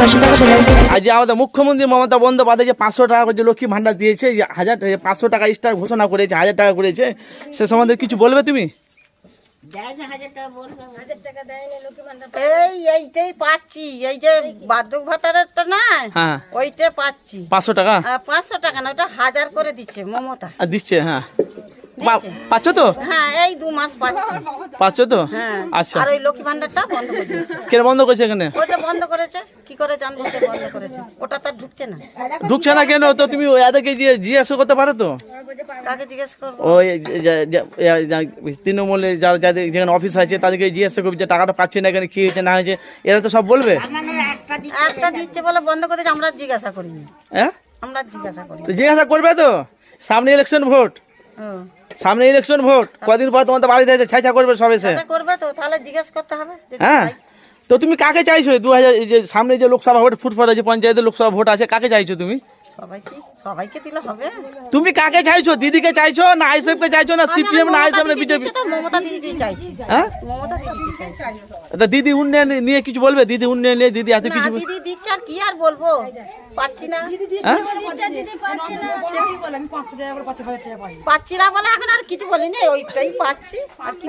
আজ আমাদের মুখ্যমন্ত্রী মমতা বন্দ্যোপাধ্যায় যে পাঁচশো টাকা করে যে লক্ষ্মী ভান্ডার দিয়েছে যে হাজার পাঁচশো টাকা স্টার ঘোষণা করেছে হাজার টাকা করেছে সে সম্বন্ধে কিছু বলবে তুমি? এই এইটাই পাচ্ছি। এই যে না হ্যাঁ। ওইটাই পাচ্ছি। পাঁচশো টাকা? পাঁচশো টাকা না ওটা হাজার করে দিচ্ছে মমতা। দিচ্ছে হ্যাঁ। পাচ্ছ তো? হ্যাঁ এই দু মাস পাচ্ছি। পাচ্ছ তো? হ্যাঁ। আচ্ছা। আর ওই লক্ষ্মী ভান্ডারটা বন্ধ করে দিয়েছে। কেন বন্ধ করছে এখানে? ওটা বন্ধ করেছে। কি করে জানব কে বন্ধ করেছে? ওটা তার ঢুকছে না। ঢুকছে না কেন? তো তুমি এদেরকে দিয়ে জিজ্ঞাসা করতে পারো তো? কাকে জিজ্ঞেস করব? ওই তৃণমূলে যারা যাদের যেখানে অফিস আছে তাদেরকে জিজ্ঞাসা করবে যে টাকাটা পাচ্ছে না কেন কি হয়েছে না হয়েছে এরা তো সব বলবে? একটা দিচ্ছে বলে বন্ধ করেছে আমরা জিজ্ঞাসা করিনি। হ্যাঁ? আমরা জিজ্ঞাসা করি তো জিজ্ঞাসা করবে তো? সামনে ইলেকশন ভোট সামনে ইলেকশন ভোট। কদিন পর তোমার তো বাড়িতে এসে ছাইছা করবে সব এসে। করবে তো তাহলে জিজ্ঞেস করতে হবে হ্যাঁ। তো তুমি কাকে চাইছো? দু হাজার যে সামনে যে লোকসভা ভোট ফুটফট আছে পঞ্চায়েতের লোকসভা ভোট আছে কাকে চাইছো তুমি? সবাইকে সবাইকে দিলে হবে। তুমি কাকে চাইছো? দিদিকে চাইছো না আইসএফকে চাইছো না সিপিএম না আইসএফ না বিজেপি? মমতা চাইছি। হ্যাঁ? মমতা চাইছি। দিদি উন্নয়ন নিয়ে কিছু বলবে? দিদি উন্নয়ন নিয়ে দিদি এত কিছু দিদি দিচ্ছে কি আর বলব? পাচ্ছি না। হ্যাঁ? পাচ্ছি না। বলে এখন আর কিছু বলিনি ওইটাই পাচ্ছি। আর কি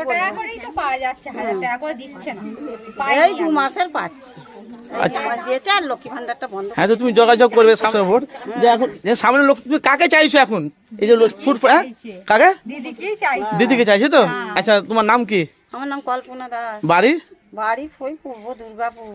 এই দু মাসের পাচ্ছি। ভান্ডারটা হ্যাঁ তো তুমি যোগাযোগ করবে সামনে ভোট। যে এখন সামনে লোক তুমি কাকে চাইছো এখন? এই যে ফুট হ্যাঁ? কাকে? দিদিকে চাইছো। তো? আচ্ছা তোমার নাম কি? আমার নাম কল্পনা দাস। বাড়ি? বাড়ি ফই পূর্ব দুর্গাপুর।